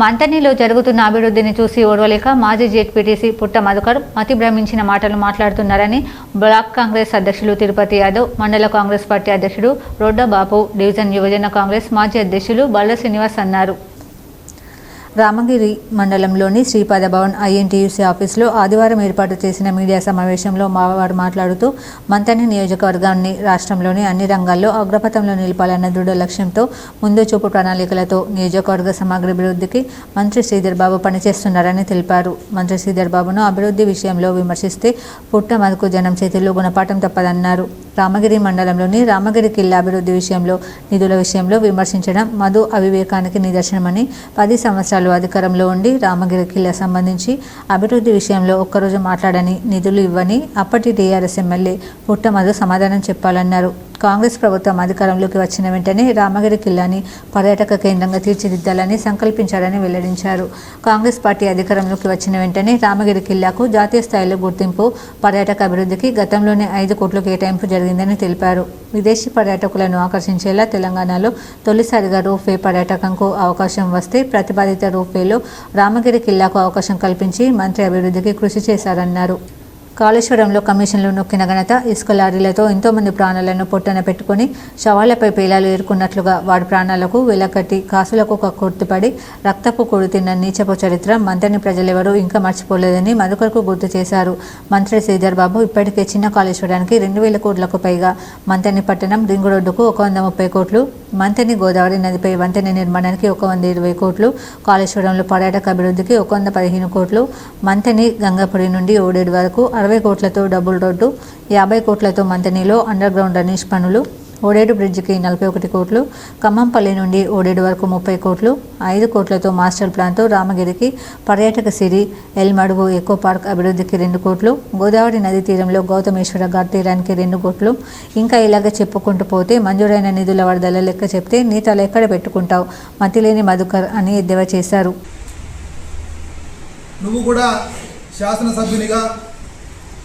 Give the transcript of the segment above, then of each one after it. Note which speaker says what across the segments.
Speaker 1: మంతనీలో జరుగుతున్న అభివృద్ధిని చూసి ఓర్వలేక మాజీ జెడ్పీటీసీ పుట్ట మధుకర్ మతి భ్రమించిన మాటలు మాట్లాడుతున్నారని బ్లాక్ కాంగ్రెస్ అధ్యక్షులు తిరుపతి యాదవ్ మండల కాంగ్రెస్ పార్టీ అధ్యక్షుడు రొడ్డ బాపు డివిజన్ యువజన కాంగ్రెస్ మాజీ అధ్యక్షులు బల్ల శ్రీనివాస్ అన్నారు. రామగిరి మండలంలోని శ్రీపాద భవన్ ఐఎన్టీయూసీ ఆఫీసులో ఆదివారం ఏర్పాటు చేసిన మీడియా సమావేశంలో మావారు మాట్లాడుతూ మంతని నియోజకవర్గాన్ని రాష్ట్రంలోని అన్ని రంగాల్లో అగ్రపథంలో నిలపాలన్న దృఢ లక్ష్యంతో ముందు చూపు ప్రణాళికలతో నియోజకవర్గ సమగ్ర అభివృద్ధికి మంత్రి శ్రీధర్ బాబు పనిచేస్తున్నారని తెలిపారు. మంత్రి శ్రీధర్ బాబును అభివృద్ధి విషయంలో విమర్శిస్తే పుట్ట మదుకు జనం చేతిలో గుణపాఠం తప్పదన్నారు. రామగిరి మండలంలోని రామగిరి కిల్లా అభివృద్ధి విషయంలో నిధుల విషయంలో విమర్శించడం మధు అవివేకానికి నిదర్శనమని పది సంవత్సరాలు అధికారంలో ఉండి రామగిరి కిల్లా సంబంధించి అభివృద్ధి విషయంలో ఒక్కరోజు మాట్లాడని నిధులు ఇవ్వని అప్పటి టీఆర్ఎస్ ఎమ్మెల్యే పుట్ట మధు సమాధానం చెప్పాలన్నారు. కాంగ్రెస్ ప్రభుత్వం అధికారంలోకి వచ్చిన వెంటనే రామగిరి కిల్లాని పర్యాటక కేంద్రంగా తీర్చిదిద్దాలని సంకల్పించారని వెల్లడించారు. కాంగ్రెస్ పార్టీ అధికారంలోకి వచ్చిన వెంటనే రామగిరి కిల్లాకు జాతీయ స్థాయిలో గుర్తింపు పర్యాటక అభివృద్ధికి గతంలోనే ఐదు కోట్ల కేటాయింపు జరిగింది. జరిగిందని తెలిపారు. విదేశీ పర్యాటకులను ఆకర్షించేలా తెలంగాణలో తొలిసారిగా రోప్వే పర్యాటకంకు అవకాశం వస్తే ప్రతిపాదిత రోప్వేలో రామగిరి కిల్లాకు అవకాశం కల్పించి మంత్రి అభివృద్ధికి కృషి చేశారన్నారు. కాళేశ్వరంలో కమిషన్లు నొక్కిన ఘనత ఇసుక లారీలతో ఎంతోమంది ప్రాణాలను పొట్టన పెట్టుకుని శవాలపై పేలాలు ఏరుకున్నట్లుగా వాడి ప్రాణాలకు వెలకట్టి కాసులకు కక్కుర్తిపడి రక్తపు కొడుతిన్న నీచపు చరిత్ర మంత్రిని ప్రజలెవరూ ఇంకా మర్చిపోలేదని మరొకరికి గుర్తు చేశారు. మంత్రి శ్రీధర్ బాబు ఇప్పటికే చిన్న కాళేశ్వరానికి రెండు వేల కోట్లకు పైగా మంత్రిని పట్టణం రింగు రోడ్డుకు ఒక వంద ముప్పై కోట్లు మంతెని గోదావరి నదిపై వంతెన నిర్మాణానికి ఒక వంద ఇరవై కోట్లు కాళేశ్వరంలో పర్యాటక అభివృద్ధికి ఒక వంద పదిహేను కోట్లు మంతెని గంగాపురి నుండి ఓడేడు వరకు అరవై కోట్లతో డబుల్ రోడ్డు యాభై కోట్లతో మంతనిలో అండర్ గ్రౌండ్ రనీష్ పనులు. ఓడేడు బ్రిడ్జికి నలభై ఒకటి కోట్లు ఖమ్మంపల్లి నుండి ఓడేడు వరకు ముప్పై కోట్లు ఐదు కోట్లతో మాస్టర్ ప్లాన్తో రామగిరికి పర్యాటక సిరి ఎల్మడుగు ఎకో పార్క్ అభివృద్ధికి రెండు కోట్లు గోదావరి నది తీరంలో గౌతమేశ్వర ఘాట్ తీరానికి రెండు కోట్లు. ఇంకా ఇలాగ చెప్పుకుంటూ పోతే మంజూరైన నిధుల వరదల లెక్క చెప్తే నీ తల ఎక్కడ పెట్టుకుంటావు? మతిలేని మధుకర్ అని ఎద్దేవా చేశారు.
Speaker 2: నువ్వు కూడా శాసనసభ్యునిగా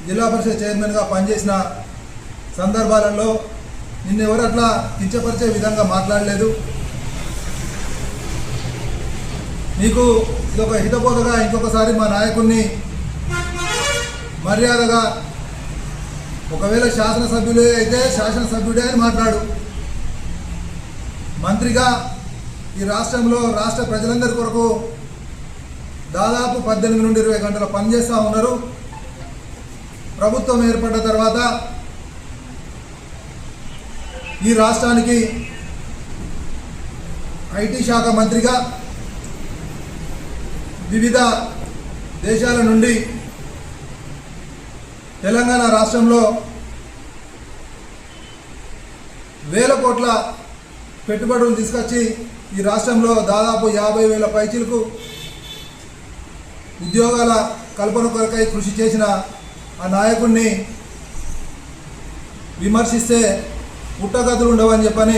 Speaker 2: జిల్లా పరిషత్ చైర్మన్గా పనిచేసిన సందర్భాలలో నిన్నెవరు అట్లా కించపరిచే విధంగా మాట్లాడలేదు. నీకు ఇదొక హితబోధగా ఇంకొకసారి మా నాయకుడిని మర్యాదగా ఒకవేళ శాసనసభ్యులే అయితే శాసనసభ్యుడే అని మాట్లాడు. మంత్రిగా ఈ రాష్ట్రంలో రాష్ట్ర ప్రజలందరి కొరకు దాదాపు పద్దెనిమిది నుండి ఇరవై గంటలు పనిచేస్తూ ఉన్నారు. ప్రభుత్వం ఏర్పడ్డ తర్వాత ఈ రాష్ట్రానికి ఐటీ శాఖ మంత్రిగా వివిధ దేశాల నుండి తెలంగాణ రాష్ట్రంలో వేల కోట్ల పెట్టుబడులు తీసుకొచ్చి ఈ రాష్ట్రంలో దాదాపు యాభై వేల పైచీలకు ఉద్యోగాల కల్పన కొరకై కృషి చేసిన ఆ నాయకుడిని విమర్శిస్తే పుట్టగతులు ఉండవని చెప్పని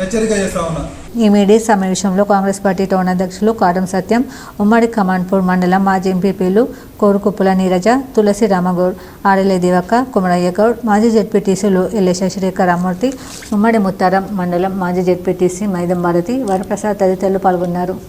Speaker 2: హెచ్చరిక చేస్తా ఉన్నా.
Speaker 1: ఈ మీడియా సమావేశంలో కాంగ్రెస్ పార్టీ టౌన్ అధ్యక్షులు కారం సత్యం ఉమ్మడి కమాన్పూర్ మండలం మాజీ ఎంపీపీలు కోరుకుప్పుల నీరజ తులసి రామగౌడ్ ఆడలే దివక్క కుమరయ్య గౌడ్ మాజీ జెడ్పీటీసీలు ఎల్లె శశిరేఖ రామూర్తి ఉమ్మడి ముత్తారం మండలం మాజీ జెడ్పీటీసీ మైదం భారతి వరప్రసాద్ తదితరులు పాల్గొన్నారు.